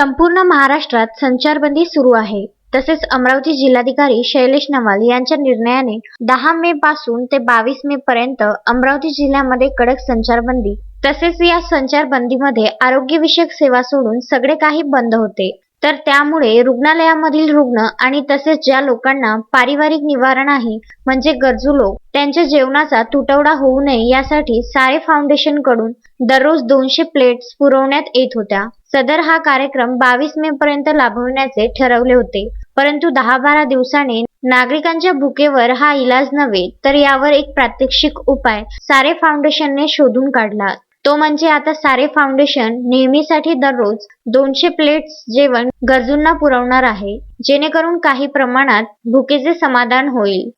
संपूर्ण महाराष्ट्रात संचारबंदी सुरू आहे. तसेच अमरावती जिल्हाधिकारी शैलेश नवाल यांच्या निर्णयाने दहा मे पासून ते बावीस मे पर्यंत अमरावती जिल्ह्यामध्ये कडक संचारबंदी तसेच या संचारबंदीमध्ये आरोग्यविषयक सेवा सोडून सगळे काही बंद होते. तर त्यामुळे रुग्णालयामधील रुग्ण आणि तसेच ज्या लोकांना पारिवारिक निवारण आहे म्हणजे गरजू लोक त्यांच्या जेवणाचा तुटवडा होऊ नये यासाठी सारे फाउंडेशनकडून दररोज दोनशे प्लेट्स पुरवण्यात येत होत्या. सदर हा कार्यक्रम बावीस मे पर्यंत लाभवण्याचे ठरवले होते. परंतु दहा बारा दिवसाने नागरिकांच्या भुकेवर हा इलाज नव्हे तर यावर एक प्रात्यक्षिक उपाय सारे फाउंडेशनने शोधून काढला. तो म्हणजे आता सारे फाउंडेशन नेहमीसाठी दररोज दोनशे प्लेट्स जेवण गरजूंना पुरवणार आहे जेणेकरून काही प्रमाणात भुकेचे समाधान होईल.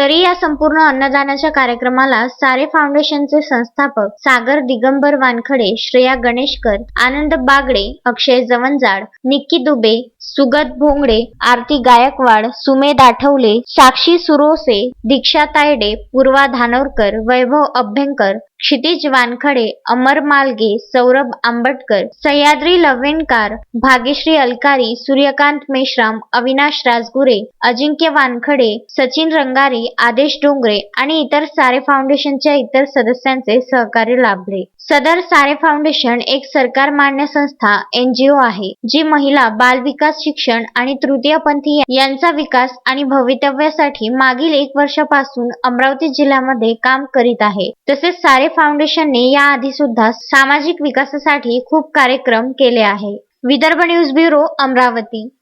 तरी या संपूर्ण अन्नदानाच्या कार्यक्रमाला सारे फाउंडेशनचे संस्थापक सागर दिगंबर वानखडे श्रेया गणेशकर आनंद बागडे अक्षय जवंजाड निक्की दुबे सुगत भोंगडे आरती गायकवाड सुमेध आठवले साक्षी सुरोसे दीक्षा तायडे पूर्वा धानोरकर वैभव अभ्यंकर क्षितिज वानखडे अमर मालगे सौरभ आंबटकर सह्याद्री लवेनकार भाग्यश्री अलकारी सूर्यकांत मेश्राम अविनाश राजगुरे अजिंक्य वानखडे सचिन रंगारी आदेश डोंगरे आणि इतर सारे फाउंडेशनच्या इतर सदस्यांचे सहकार्य लाभले. सदर सारे फाउंडेशन एक सरकार मान्य संस्था एनजीओ आहे जी महिला बाल विकास शिक्षण आणि तृतीयपंथी यांचा विकास आणि भवितव्यासाठी मागील एक वर्षापासून अमरावती जिल्ह्यामध्ये काम करीत आहे. तसेच सारे फाउंडेशनने याआधी सुद्धा सामाजिक विकासासाठी खूप कार्यक्रम केले आहे. Vidarbha news bureau Amravati.